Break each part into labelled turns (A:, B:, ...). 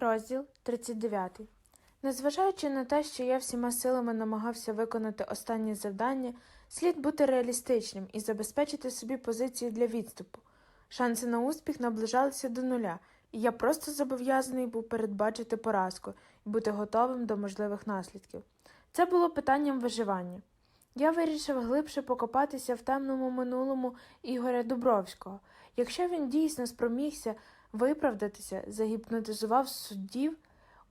A: Розділ 39. Незважаючи на те, що я всіма силами намагався виконати останнє завдання, слід бути реалістичним і забезпечити собі позицію для відступу. Шанси на успіх наближалися до нуля, і я просто зобов'язаний був передбачити поразку і бути готовим до можливих наслідків. Це було питанням виживання. Я вирішив глибше покопатися в темному минулому Ігоря Дубровського. Якщо він дійсно спромігся виправдатися, загіпнотизував суддів,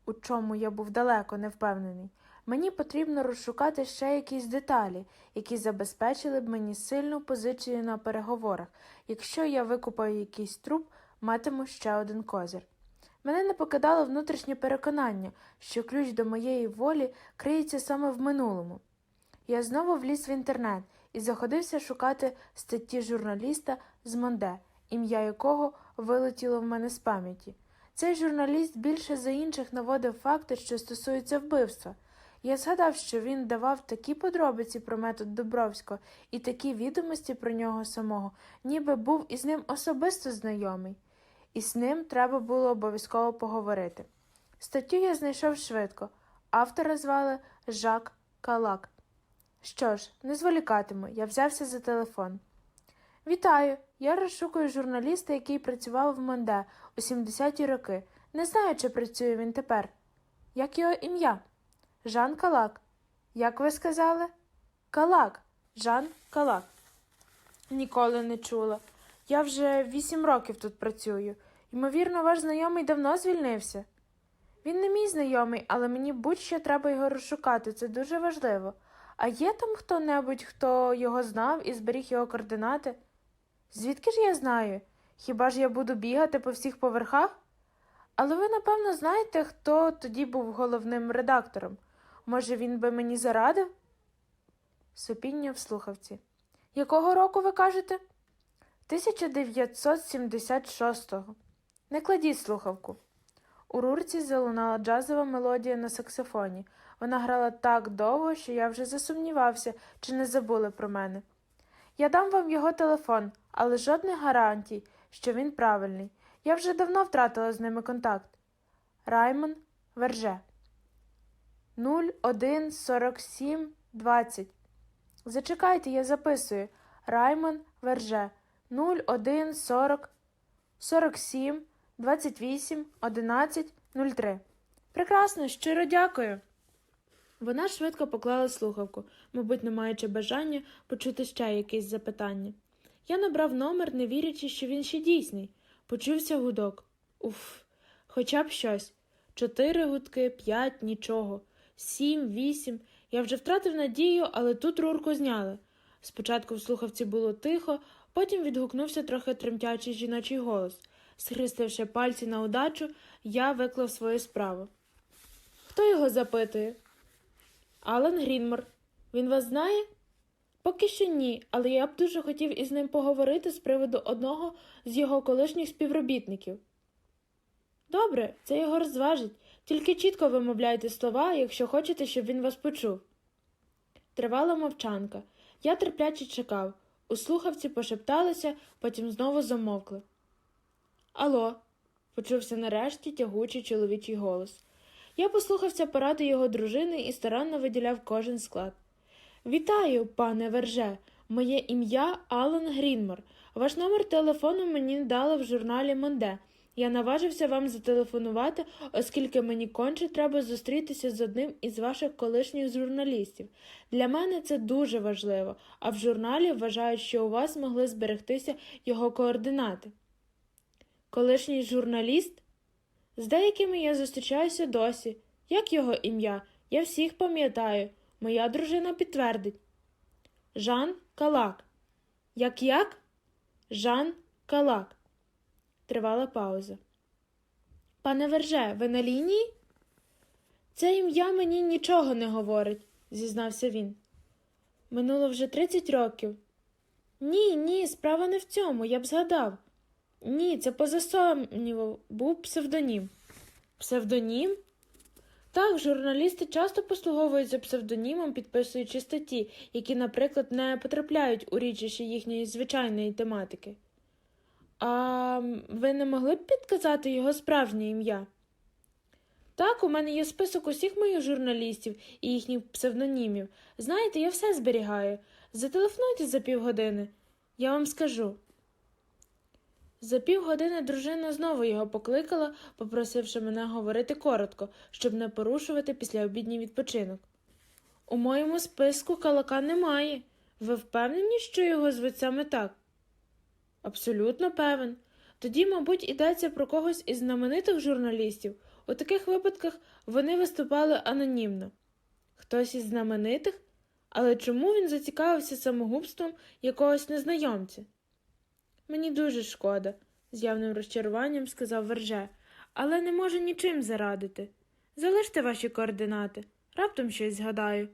A: у чому я був далеко не впевнений, мені потрібно розшукати ще якісь деталі, які забезпечили б мені сильну позицію на переговорах. Якщо я викупаю якийсь труп, матиму ще один козир. Мене не покидало внутрішнє переконання, що ключ до моєї волі криється саме в минулому. Я знову вліз в інтернет і заходився шукати статті журналіста з Монде, ім'я якого вилетіло в мене з пам'яті. Цей журналіст більше за інших наводив факти, що стосуються вбивства. Я згадав, що він давав такі подробиці про метод Дубровського і такі відомості про нього самого, ніби був із ним особисто знайомий, і з ним треба було обов'язково поговорити. Статтю я знайшов швидко. Автора звали Жак Калак. Що ж, не зволікатиму, я взявся за телефон. Вітаю! Я розшукую журналіста, який працював в Монде у 70-ті роки. Не знаю, чи працює він тепер. Як його ім'я? Жан Калак. Як ви сказали? Калак. Жан Калак. Ніколи не чула. Я вже вісім років тут працюю. Ймовірно, ваш знайомий давно звільнився. Він не мій знайомий, але мені будь-що треба його розшукати, це дуже важливо. А є там хто-небудь, хто його знав і зберіг його координати? Звідки ж я знаю? Хіба ж я буду бігати по всіх поверхах? Але ви, напевно, знаєте, хто тоді був головним редактором. Може, він би мені зарадив? Сопіння в слухавці. Якого року ви кажете? 1976-го. Не кладіть слухавку. У рурці залунала джазова мелодія на саксофоні. Вона грала так довго, що я вже засумнівався, чи не забули про мене. Я дам вам його телефон, але жодних гарантій, що він правильний. Я вже давно втратила з ними контакт. Раймон Верже. 01 47 20. Зачекайте, я записую. Раймон Верже. 01 40 47 28 11 03. Прекрасно, щиро дякую. Вона швидко поклала слухавку, мабуть, не маючи бажання почути ще якесь запитання. Я набрав номер, не вірячи, що він ще дійсний. Почувся гудок. Уф, хоча б щось. Чотири гудки, п'ять, нічого. Сім, вісім. Я вже втратив надію, але тут рурку зняли. Спочатку в слухавці було тихо, потім відгукнувся трохи тремтячий жіночий голос. Схристивши пальці на удачу, я виклав свою справу. Хто його запитує? Алан Грінмор. Він вас знає? Поки що ні, але я б дуже хотів із ним поговорити з приводу одного з його колишніх співробітників. Добре, це його розважить, тільки чітко вимовляйте слова, якщо хочете, щоб він вас почув. Тривала мовчанка. Я терпляче чекав. У слухавці пошепталися, потім знову замовкли. Алло, почувся нарешті тягучий чоловічий голос. Я послухався поради його дружини і старанно виділяв кожен склад. Вітаю, пане Верже. Моє ім'я Алан Грінмор. Ваш номер телефону мені дали в журналі Монде. Я наважився вам зателефонувати, оскільки мені конче треба зустрітися з одним із ваших колишніх журналістів. Для мене це дуже важливо, а в журналі вважають, що у вас могли зберегтися його координати. Колишній журналіст? З деякими я зустрічаюся досі. Як його ім'я? Я всіх пам'ятаю. Моя дружина підтвердить. Жан Калак. Як як? Жан Калак. Тривала пауза. Пане Верже, ви на лінії? Це ім'я мені нічого не говорить, зізнався він. Минуло вже 30 років. Ні, ні, справа не в цьому, я б згадав. Ні, це поза сумнівом, був псевдонім. Псевдонім? Так, журналісти часто послуговуються псевдонімом, підписуючи статті, які, наприклад, не потрапляють у річище їхньої звичайної тематики. А ви не могли б підказати його справжнє ім'я? Так, у мене є список усіх моїх журналістів і їхніх псевдонімів. Знаєте, я все зберігаю. Зателефонуйте за півгодини. Я вам скажу. За півгодини дружина знову його покликала, попросивши мене говорити коротко, щоб не порушувати післяобідній відпочинок. У моєму списку калака немає. Ви впевнені, що його звуть саме так? Абсолютно певен. Тоді, мабуть, йдеться про когось із знаменитих журналістів. У таких випадках вони виступали анонімно. Хтось із знаменитих? Але чому він зацікавився самогубством якогось незнайомця? Мені дуже шкода, з явним розчаруванням сказав Верже, але не можу нічим зарадити. Залиште ваші координати, раптом щось згадаю.